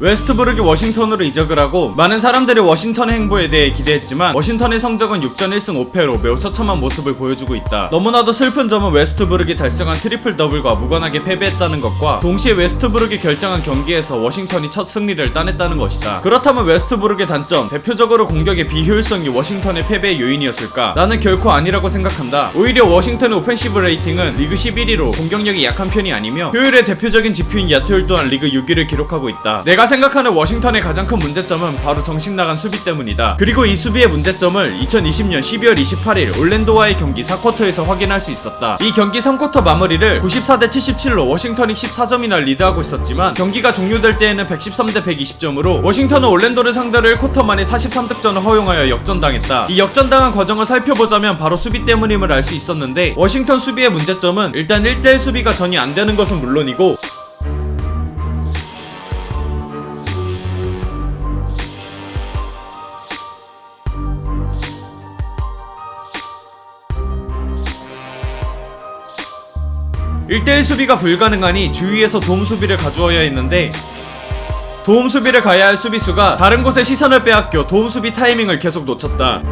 웨스트브룩이 워싱턴으로 이적을 하고 많은 사람들이 워싱턴의 행보에 대해 기대했지만 워싱턴의 성적은 6전 1승 5패로 매우 처참한 모습을 보여주고 있다. 너무나도 슬픈 점은 웨스트브룩이 달성한 트리플 더블과 무관하게 패배했다는 것과 동시에 웨스트브룩이 결정한 경기에서 워싱턴이 첫 승리를 따냈다는 것이다. 그렇다면 웨스트브룩의 단점, 대표적으로 공격의 비효율성이 워싱턴의 패배의 요인이었을까? 나는 결코 아니라고 생각한다. 오히려 워싱턴의 오펜시브 레이팅은 리그 11위로 공격력이 약한 편이 아니며 효율의 대표적인 지표인 야투율 또한 리그 6위를 기록하고 있다. 내가 생각하는 워싱턴의 가장 큰 문제점은 바로 정신 나간 수비 때문이다. 그리고 이 수비의 문제점을 2020년 12월 28일 올랜도와의 경기 4쿼터에서 확인할 수 있었다. 이 경기 3쿼터 마무리를 94대 77로 워싱턴이 14점이나 리드하고 있었지만 경기가 종료될 때에는 113대 120점으로 워싱턴은 올랜도를 상대로 1쿼터 만에 43득점을 허용하여 역전당했다. 이 역전당한 과정을 살펴보자면 바로 수비 때문임을 알 수 있었는데 워싱턴 수비의 문제점은 일단 1대1 수비가 전혀 안 되는 것은 물론이고 일대일 수비가 불가능하니 주위에서 도움 수비를 가주어야 했는데 도움 수비를 가야 할 수비수가 다른 곳에 시선을 빼앗겨 도움 수비 타이밍을 계속 놓쳤다.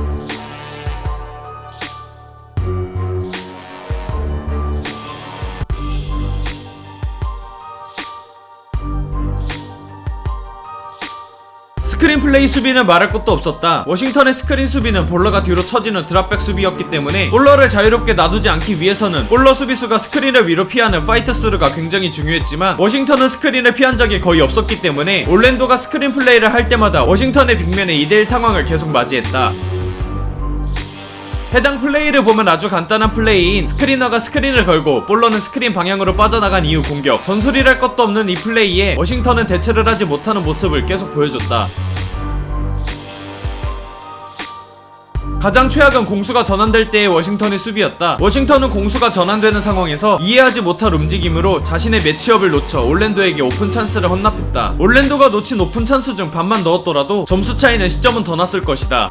스크린 플레이 수비는 말할 것도 없었다. 워싱턴의 스크린 수비는 볼러가 뒤로 처지는 드랍백 수비였기 때문에 볼러를 자유롭게 놔두지 않기 위해서는 볼러 수비수가 스크린을 위로 피하는 파이터 스루가 굉장히 중요했지만 워싱턴은 스크린을 피한 적이 거의 없었기 때문에 올랜도가 스크린 플레이를 할 때마다 워싱턴의 빅맨의 2대1 상황을 계속 맞이했다. 해당 플레이를 보면 아주 간단한 플레이인 스크리너가 스크린을 걸고 볼러는 스크린 방향으로 빠져나간 이후 공격 전술이랄 것도 없는 이 플레이에 워싱턴은 대처를 하지 못하는 모습을 계속 보여줬다 가장 최악은 공수가 전환될 때의 워싱턴의 수비였다. 워싱턴은 공수가 전환되는 상황에서 이해하지 못할 움직임으로 자신의 매치업을 놓쳐 올랜도에게 오픈 찬스를 헌납했다. 올랜도가 놓친 오픈 찬스 중 반만 넣었더라도 점수 차이는 시점은 더 났을 것이다.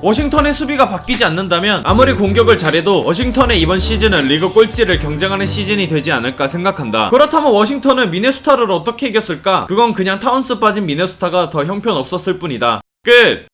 워싱턴의 수비가 바뀌지 않는다면 아무리 공격을 잘해도 워싱턴의 이번 시즌은 리그 꼴찌를 경쟁하는 시즌이 되지 않을까 생각한다. 그렇다면 워싱턴은 미네소타를 어떻게 이겼을까? 그건 그냥 타운스 빠진 미네소타가 더 형편없었을 뿐이다. 끝!